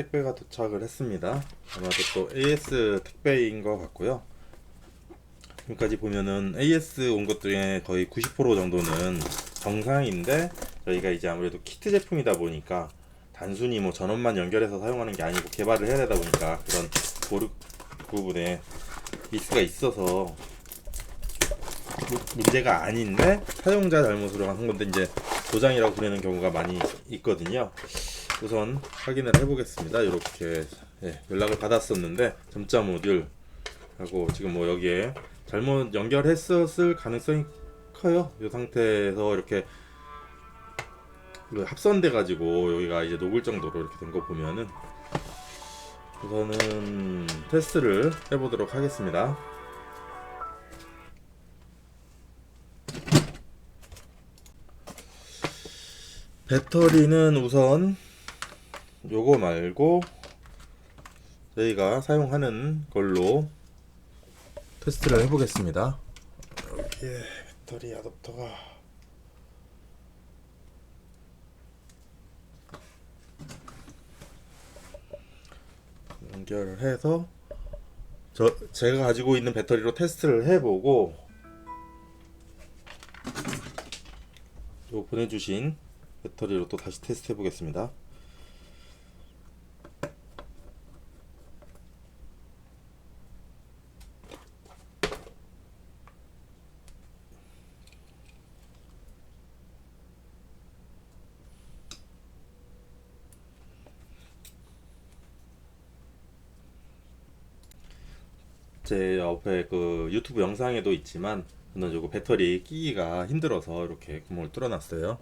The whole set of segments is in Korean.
택배가 도착을 했습니다. 아마도 또 AS 택배인 것 같고요. 지금까지 보면은 AS 온 것 중에 거의 90% 정도는 정상인데 저희가 이제 아무래도 키트 제품이다 보니까 단순히 뭐 전원만 연결해서 사용하는 게 아니고 개발을 해야 되다 보니까 그런 보르 부분에 미스가 있어서 무- 문제가 아닌데 사용자 잘못으로 한 건데 이제 도장이라고 부르는 경우가 많이 있거든요. 우선 확인을 해보겠습니다. 이렇게 예, 연락을 받았었는데 점자 모듈 하고 지금 뭐 여기에 잘못 연결했었을 가능성이 커요. 이 상태에서 이렇게 그 합선돼 가지고 여기가 이제 녹을 정도로 이렇게 된 거 보면은 우선은 테스트를 해보도록 하겠습니다. 배터리는 우선 요거 말고 저희가 사용하는 걸로 테스트를 해보겠습니다. 여기에 배터리 아답터가 연결을 해서 저 제가 가지고 있는 배터리로 테스트를 해보고 요 보내주신 배터리로 또 다시 테스트 해보겠습니다. 제 옆에 그 유튜브 영상에도 있지만 저는 요거 배터리 끼기가 힘들어서 이렇게 구멍을 뚫어놨어요.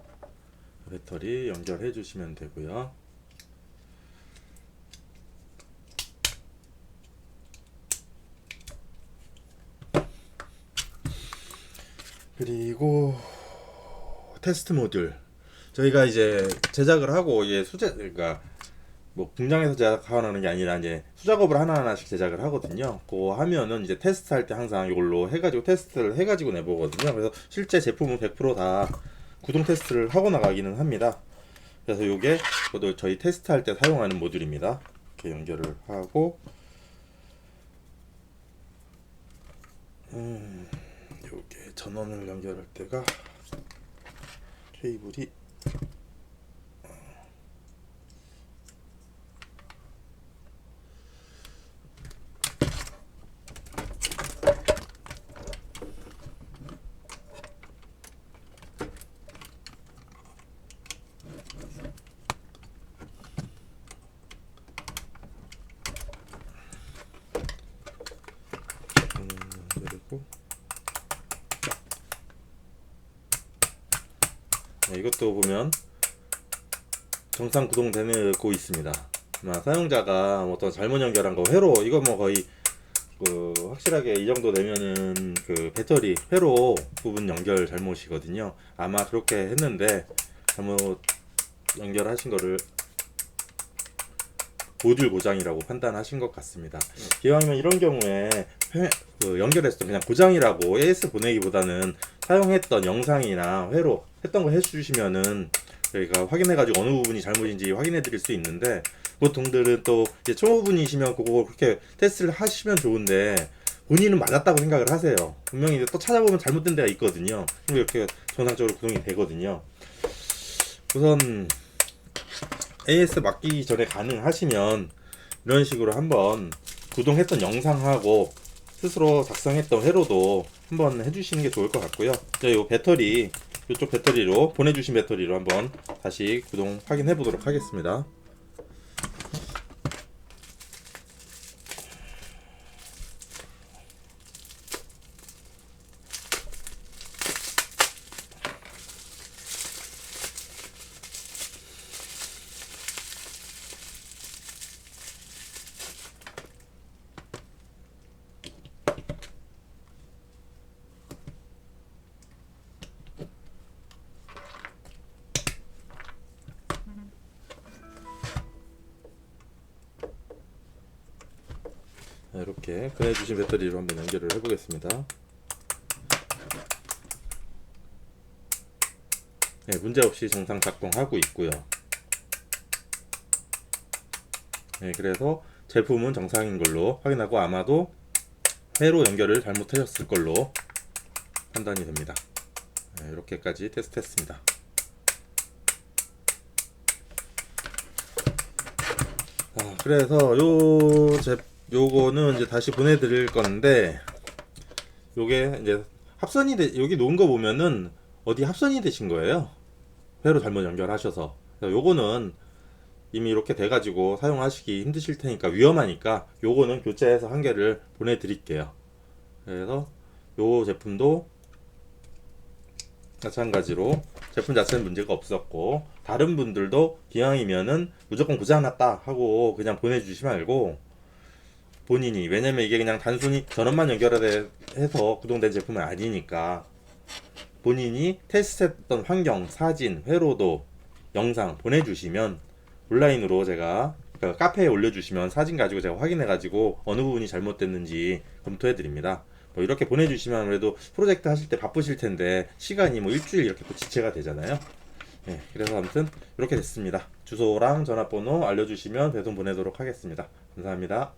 배터리 연결해 주시면 되고요. 그리고 테스트 모듈 저희가 이제 제작을 하고 이게 수제 그러니까 뭐 공장에서 제작하는 게 아니라 이제 수작업을 하나하나씩 제작을 하거든요. 그거 하면은 이제 테스트할 때 항상 이걸로 해가지고 테스트를 해가지고 내보거든요. 그래서 실제 제품은 100%다 구동 테스트를 하고 나가기는 합니다. 그래서 요게 저도 저희 테스트할 때 사용하는 모듈입니다. 이렇게 연결을 하고 음, 요게 전원을 연결할 때가 케이블이 음, 그리고 네, 이것도 보면 정상 구동되고 있습니다. 사용자가 뭐 어떤 잘못 연결한 거 회로 이거 뭐 거의 그 확실하게 이 정도 되면은 그 배터리 회로 부분 연결 잘못이거든요. 아마 그렇게 했는데 잘못 연결하신 거를 모듈 고장이라고 판단하신 것 같습니다. 기왕이면 이런 경우에 회- 그 연결했을 때 그냥 고장이라고 AS 보내기보다는 사용했던 영상이나 회로 했던 거 해주시면은 저희가 확인해가지고 어느 부분이 잘못인지 확인해 드릴 수 있는데 보통들은 또 이제 초보분이시면 그거 그렇게 테스트를 하시면 좋은데 본인은 맞았다고 생각을 하세요. 분명히 이제 또 찾아보면 잘못된 데가 있거든요. 그럼 이렇게 정상적으로 구동이 되거든요. 우선 AS 맡기기 전에 가능하시면 이런 식으로 한번 구동했던 영상하고 스스로 작성했던 회로도 한번 해주시는 게 좋을 것 같고요. 요 배터리 이쪽 배터리로 보내주신 배터리로 한번 다시 구동 확인해 보도록 하겠습니다. 이렇게 보내주신 배터리로 한번 연결을 해보겠습니다. 네, 문제 없이 정상 작동하고 있고요. 네, 그래서 제품은 정상인 걸로 확인하고 아마도 회로 연결을 잘못하셨을 걸로 판단이 됩니다. 네, 이렇게까지 테스트했습니다. 아, 그래서 요 제, 요거는 이제 다시 보내드릴 건데 요게 이제 합선이 돼 여기 놓은 거 보면은 어디 합선이 되신 거예요. 회로 잘못 연결하셔서 요거는 이미 이렇게 돼 가지고 사용하시기 힘드실 테니까 위험하니까 요거는 교체해서 한 개를 보내드릴게요. 그래서 요 제품도 마찬가지로 제품 자체는 문제가 없었고 다른 분들도 기왕이면은 무조건 고장났다 하고 그냥 보내주지 말고 본인이 왜냐면 이게 그냥 단순히 전원만 연결해서 구동된 제품은 아니니까 본인이 테스트했던 환경, 사진, 회로도 영상 보내주시면 온라인으로 제가 그 카페에 올려주시면 사진 가지고 제가 확인해가지고 어느 부분이 잘못됐는지 검토해드립니다. 뭐 이렇게 보내주시면 그래도 프로젝트 하실 때 바쁘실 텐데 시간이 뭐 일주일 이렇게 또 지체가 되잖아요. 네, 그래서 아무튼 이렇게 됐습니다. 주소랑 전화번호 알려주시면 배송 보내도록 하겠습니다. 감사합니다.